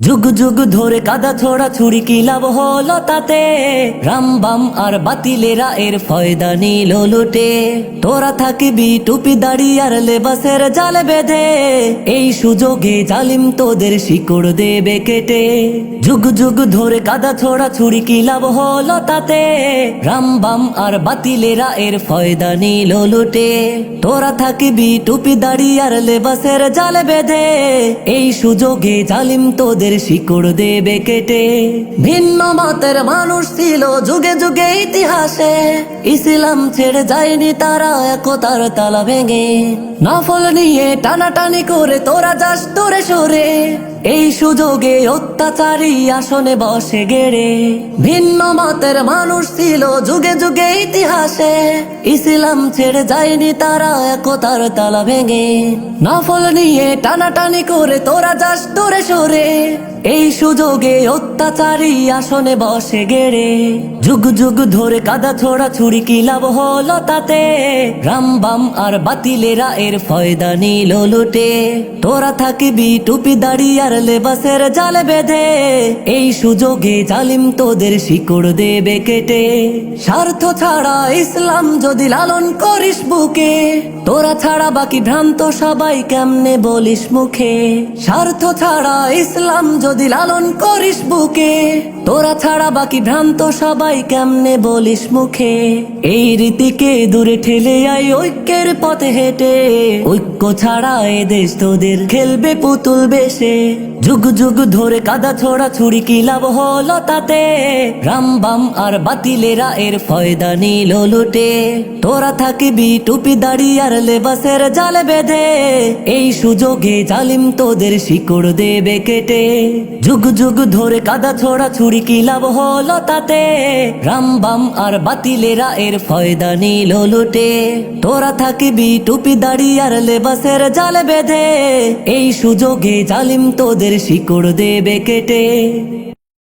যুগ যুগ ধরে কাদা ছোড়া ছুরি কি লাভ হলো তাতে? রামবাম আর বাতিলেরা এর ফয়দা নিল লুটে। তোরা থাকিবি টুপি দাড়ি আর লেবাসের জাল বেঁধে। এই সুযোগে জালিম তোদের শিকড় দেবে কেটে। যুগ যুগ ধরে কাদা ছোড়া ছুরি কি লাভ হলো তাতে? রামবাম আর বাতিলেরা এর ফয়দা নিল লুটে। তোরা থাকিবি টুপি দাড়ি আর লেবাসের জাল বেঁধে। এই সুযোগে জালিম তোদের শিকড় দেবে কেটে। ভিন্ন মতের মানুষ ছিল যুগে যুগে ইতিহাসে। ইসলাম ছেড়ে যায়নি তারা একতার তালা ভেঙে। নফল নিয়ে টানাটানি করে তোরা যাস তোরে সরে। এই সুযোগে অত্যাচারী আসনে বসে গেড়ে। ভিন্ন মতের মানুষ ছিল যুগে যুগে ইতিহাসে। ইসলাম ছেড়ে যায়নি তারা একতার তালা ভেঙে। নফল নিয়ে টানাটানি করে তোরা যাস তোরে সরে। এই সুযোগে অত্যাচারী আসনে বসে গেড়ে। যুগ যুগ ধরে কাদা ছোড়া ছুরি কি লাভ হলো তাতে? রামবাম আর বাতিলেরা এর ফয়দা নিল লুটে। তোরা থাকিবি টুপি দাড়ি আর লেবাসের জাল বেঁধে। এই সুযোগে জালিম তোদের শিকড় দেবে কেটে। স্বার্থ ছাড়া ইসলাম যদি লালন করিস বুকে, তোরা ছাড়া বাকি ভ্রান্ত সবাই কেমনে বলিস মুখে? স্বার্থ ছাড়া ইসলাম যদি লালন করিস বুকে, তোরা ছাড়া বাকি ভ্রান্ত সবাই কেমনে বলিস মুখে? এই রীতিকে দূরে ঠেলে আই ঐক্যের পথে হেঁটে। ঐক্য ছাড়া এ দেশ তোদের খেলবে পুতুল বেশে। যুগ যুগ ধরে কাদা ছোড়া ছুরি কি লাভ হলো তাতে? রামবাম আর বাতিলেরা এর ফয়দা নিল লুটে। তোরা থাকিবি টুপি দাড়ি আর লেবাসের জাল বেঁধে। এই সুযোগে জালিম তোদের শিকড় দেবে কেটে। যুগ যুগ ধরে কাদা ছোড়া ছুরি কি লাভ হলো তাতে? রামবাম আর বাতিলেরা এর ফয়দা নিল লুটে। তোরা থাকিবি টুপি দাড়ি আর লেবাসের জাল বেঁধে। এই সুযোগে জালিম তোদের শিকড় দেবে কেটে।